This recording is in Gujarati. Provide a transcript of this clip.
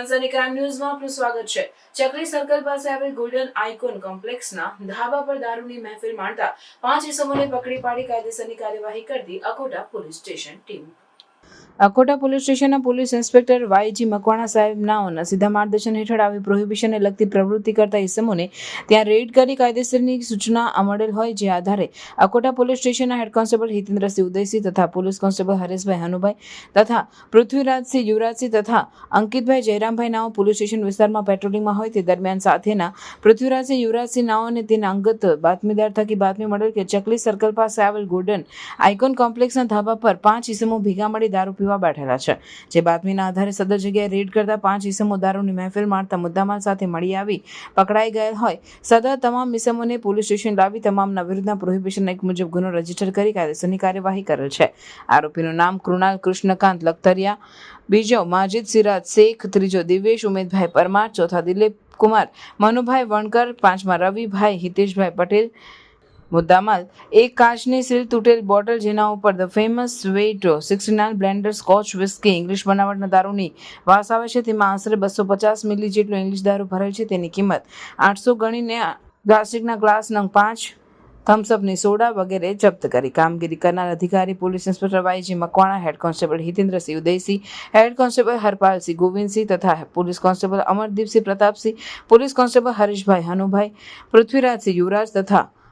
સનસની ક્રાઇમ ન્યૂઝમાં આપનું સ્વાગત છે. ચકલી સર્કલ પાસે આવેલ ગોલ્ડન આઇકોન કોમ્પ્લેક્સના ધાબા પર દારૂની મહેફિલ માણતા પાંચ ઇસમોને પકડી પાડી કાયદેસરની કાર્યવાહી કરતી Akota police station team. Akota police સ્ટેશનના police inspector Y G Makwana સાહેબના સીધા માર્ગદર્શન હેઠળ આવી પ્રોહિબિશનને લગતી પ્રવૃત્તિ કરતા ઇસમોને ત્યાં રેડ કરી કાયદેસરની સૂચના અમડેલ હોય જે આધારે અકોટા પોલીસ સ્ટેશનના હેડ કોન્સ્ટેબલ હિતેન્દ્રસિંહ ઉદયસિંહ તથા પોલીસ કોન્સ્ટેબલ હરેશભાઈ હનુભાઈ તથા પૃથ્વીરાજસિંહ યુવરાજસિંહ તથા અંકિતભાઈ જયરામભાઈ નાઓ પોલીસ સ્ટેશન વિસ્તારમાં પેટ્રોલિંગમાં હોય તે દરમિયાન સાથેના પૃથ્વીરાજસિંહ યુવરાજસિંહ નાઓને તેના અંગત બાતમીદાર થકી બાતમી મળેલ કે ચકલી સર્કલ પાસે આવેલ ગોલ્ડન આઇકોન કોમ્પ્લેક્સના ધાબા પર પાંચ ઇસમો ભેગા મળી દારૂ પીવા બેઠેલા છે. જે બાતમીના આધારે સદર જગ્યાએ રેડ કરતા પાંચ ઇસમો દારૂની મહેફિલ મારતા મુદ્દામાલ સાથે મળી આવી, પકડાઈ ગયેલ હોય. સદર તમામ ઇસમોને પોલીસ સ્ટેશન લાવી તમામના વિરુદ્ધના પ્રોહિબિશન એક મુજબ ગુનો રજિસ્ટર કરી કાયદેસરની કાર્યવાહી કરેલ છે. આરોપીનું નામ કૃણાલ કૃષ્ણકાંત લખતરિયા, બીજો માજીદ સિરાજ શેખ, ત્રીજો દિવેશ ઉમેદભાઈ પરમાર, ચોથા દિલીપ કુમાર મનુભાઈ વણકર, પાંચમા રવિભાઈ હિતેશભાઈ પટેલ મુદ્દામાલ, એક કાચની સીલ તૂટેલ બોટલ જેના ઉપર the famous વેઇટો sixty nine blender scotch whisky, English બનાવટના દારૂની વાસ આવે છે, તેમાં આશરે બસો પચાસ મિલી જેટલો ઇંગ્લિશ દારૂ ભરેલ છે, તેની કિંમત આઠસો ગણીને પ્લાસ્ટિકના ગ્લાસ નંગ પાંચ થમ્સઅપની સોડા વગેરે જપ્ત કરી. કામગીરી કરનાર અધિકારી, police inspector Y G Makwana, head constable Hitendrasinh Udaysinh, head constable Harpalsinh Govindsinh તથા police constable Amardeepsinh Pratapsinh, police constable Harishbhai Hanubhai, Prithvirajsinh Yuvraj તથા